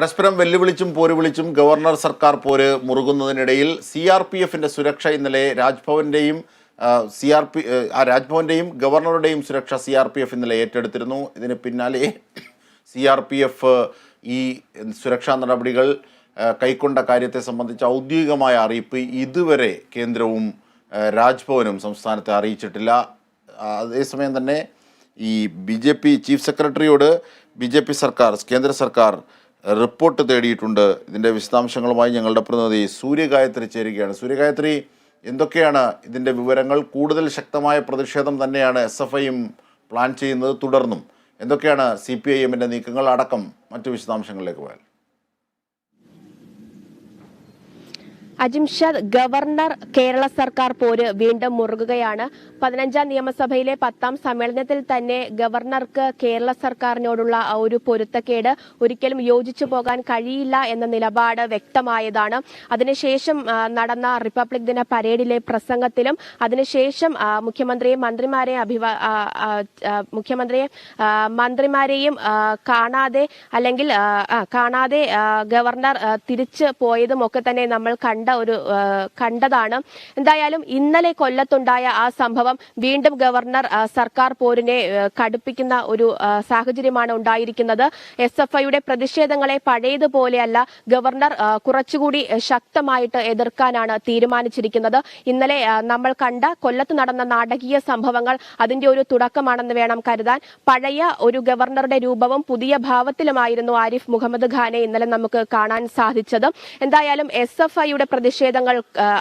പരസ്പരം വെല്ലുവിളിച്ചും പോര് വിളിച്ചും ഗവർണർ സർക്കാർ പോര് മുറുകുന്നതിനിടയിൽ സി ആർ പി എഫിന്റെ സുരക്ഷ ഇന്നലെ രാജ്ഭവന്റെയും സി ആർ പി ആ രാജ്ഭവന്റെയും ഗവർണറുടെയും സുരക്ഷ സി ആർ പി എഫ് ഇന്നലെ ഏറ്റെടുത്തിരുന്നു. ഇതിന് പിന്നാലെ സി ആർ പി എഫ് ഈ സുരക്ഷാ നടപടികൾ കൈക്കൊണ്ട കാര്യത്തെ സംബന്ധിച്ച ഔദ്യോഗികമായ അറിയിപ്പ് ഇതുവരെ കേന്ദ്രവും രാജ്ഭവനും സംസ്ഥാനത്തെ അറിയിച്ചിട്ടില്ല. അതേസമയം തന്നെ ഈ ബി ജെ പി ചീഫ് സെക്രട്ടറിയോട് ബി ജെ പി സർക്കാർ കേന്ദ്ര സർക്കാർ റിപ്പോർട്ട് തേടിയിട്ടുണ്ട്. ഇതിന്റെ വിശദാംശങ്ങളുമായി ഞങ്ങളുടെ പ്രതിനിധി സൂര്യഗായത്രി ചേരുകയാണ്. സൂര്യഗായത്രി എന്തൊക്കെയാണ് ഇതിന്റെ വിവരങ്ങൾ? കൂടുതൽ ശക്തമായ പ്രതിഷേധം തന്നെയാണ് എസ് എഫ് ഐയും പ്ലാൻ ചെയ്യുന്നത് തുടർന്നും. എന്തൊക്കെയാണ് സി പി ഐ എമ്മിന്റെ നീക്കങ്ങൾ? അടക്കം മറ്റു വിശദാംശങ്ങളിലേക്ക് പോയാൽ. അജിംഷാദ് ഗവർണർ കേരള സർക്കാർ പോര് വീണ്ടും മുറുകുകയാണ്. പതിനഞ്ചാം നിയമസഭയിലെ പത്താം സമ്മേളനത്തിൽ തന്നെ ഗവർണർക്ക് കേരള സർക്കാരിനോടുള്ള ഒരു പൊരുത്തക്കേട് ഒരിക്കലും യോജിച്ചു പോകാൻ കഴിയില്ല എന്ന നിലപാട് വ്യക്തമായതാണ്. അതിനുശേഷം നടന്ന റിപ്പബ്ലിക് ദിന പരേഡിലെ പ്രസംഗത്തിലും അതിനുശേഷം മുഖ്യമന്ത്രിയെ മന്ത്രിമാരെയും അഭിവാ മുഖ്യമന്ത്രിയെ മന്ത്രിമാരെയും കാണാതെ അല്ലെങ്കിൽ കാണാതെ ഗവർണർ തിരിച്ച് പോയതും ഒക്കെ തന്നെ നമ്മൾ കണ്ട ഒരു കണ്ടതാണ്. എന്തായാലും ഇന്നലെ കൊല്ലത്തുണ്ടായ ആ സംഭവം വീണ്ടും ഗവർണർ സർക്കാർ പോരിനെ കടുപ്പിക്കുന്ന ഒരു സാഹചര്യമാണ് ഉണ്ടായിരിക്കുന്നത്. എസ് എഫ് ഐയുടെ പ്രതിഷേധങ്ങളെ പഴയതുപോലെയല്ല ഗവർണർ കുറച്ചുകൂടി ശക്തമായിട്ട് എതിർക്കാനാണ് തീരുമാനിച്ചിരിക്കുന്നത്. ഇന്നലെ നമ്മൾ കണ്ട കൊല്ലത്ത് നടന്ന നാടകീയ സംഭവങ്ങൾ അതിന്റെ ഒരു തുടക്കമാണെന്ന് വേണം കരുതാൻ. പഴയ ഒരു ഗവർണറുടെ രൂപവും പുതിയ ഭാവത്തിലുമായിരുന്നു ആരിഫ് മുഹമ്മദ് ഖാനെ ഇന്നലെ നമുക്ക് കാണാൻ സാധിച്ചത്. എന്തായാലും എസ് എഫ് ഐയുടെ പ്രതിഷേധങ്ങൾ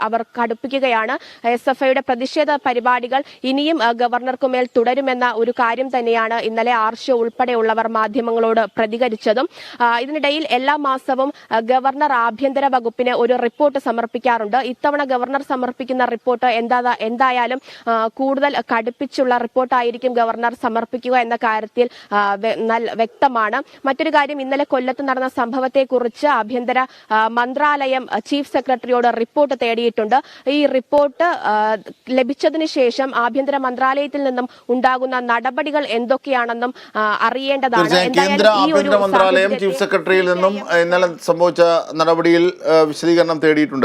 അവർ കടുപ്പിക്കുകയാണ്. എസ് എഫ് ഐയുടെ പ്രതിഷേധ പരിപാടികൾ ഇനിയും ഗവർണർക്കുമേൽ തുടരുമെന്ന ഒരു കാര്യം തന്നെയാണ് ഇന്നലെ ആർഷ്യ ഉൾപ്പെടെയുള്ളവർ മാധ്യമങ്ങളോട് പ്രതികരിച്ചതും. ഇതിനിടയിൽ എല്ലാ മാസവും ഗവർണർ ആഭ്യന്തര വകുപ്പിന് ഒരു റിപ്പോർട്ട് സമർപ്പിക്കാറുണ്ട്. ഇത്തവണ ഗവർണർ സമർപ്പിക്കുന്ന റിപ്പോർട്ട് എന്താ എന്തായാലും കൂടുതൽ കടുപ്പിച്ചുള്ള റിപ്പോർട്ടായിരിക്കും ഗവർണർ സമർപ്പിക്കുക എന്ന കാര്യത്തിൽ വ്യക്തമാണ്. മറ്റൊരു കാര്യം ഇന്നലെ കൊല്ലത്ത് നടന്ന സംഭവത്തെക്കുറിച്ച് ആഭ്യന്തര മന്ത്രാലയം ചീഫ് ചീഫ് സെക്രട്ടറിയോട് റിപ്പോർട്ട് തേടിയിട്ടുണ്ട്. ഈ റിപ്പോർട്ട് ലഭിച്ചതിന് ശേഷം ആഭ്യന്തര മന്ത്രാലയത്തിൽ നിന്നും ഉണ്ടാകുന്ന നടപടികൾ എന്തൊക്കെയാണെന്നും അറിയേണ്ടതാണ്. കേന്ദ്ര ആഭ്യന്തര മന്ത്രാലയം ചീഫ് സെക്രട്ടറിയിൽ നിന്നും ഇന്നലെ സംഭവിച്ച നടപടിയിൽ വിശദീകരണം തേടിയിട്ടുണ്ട്.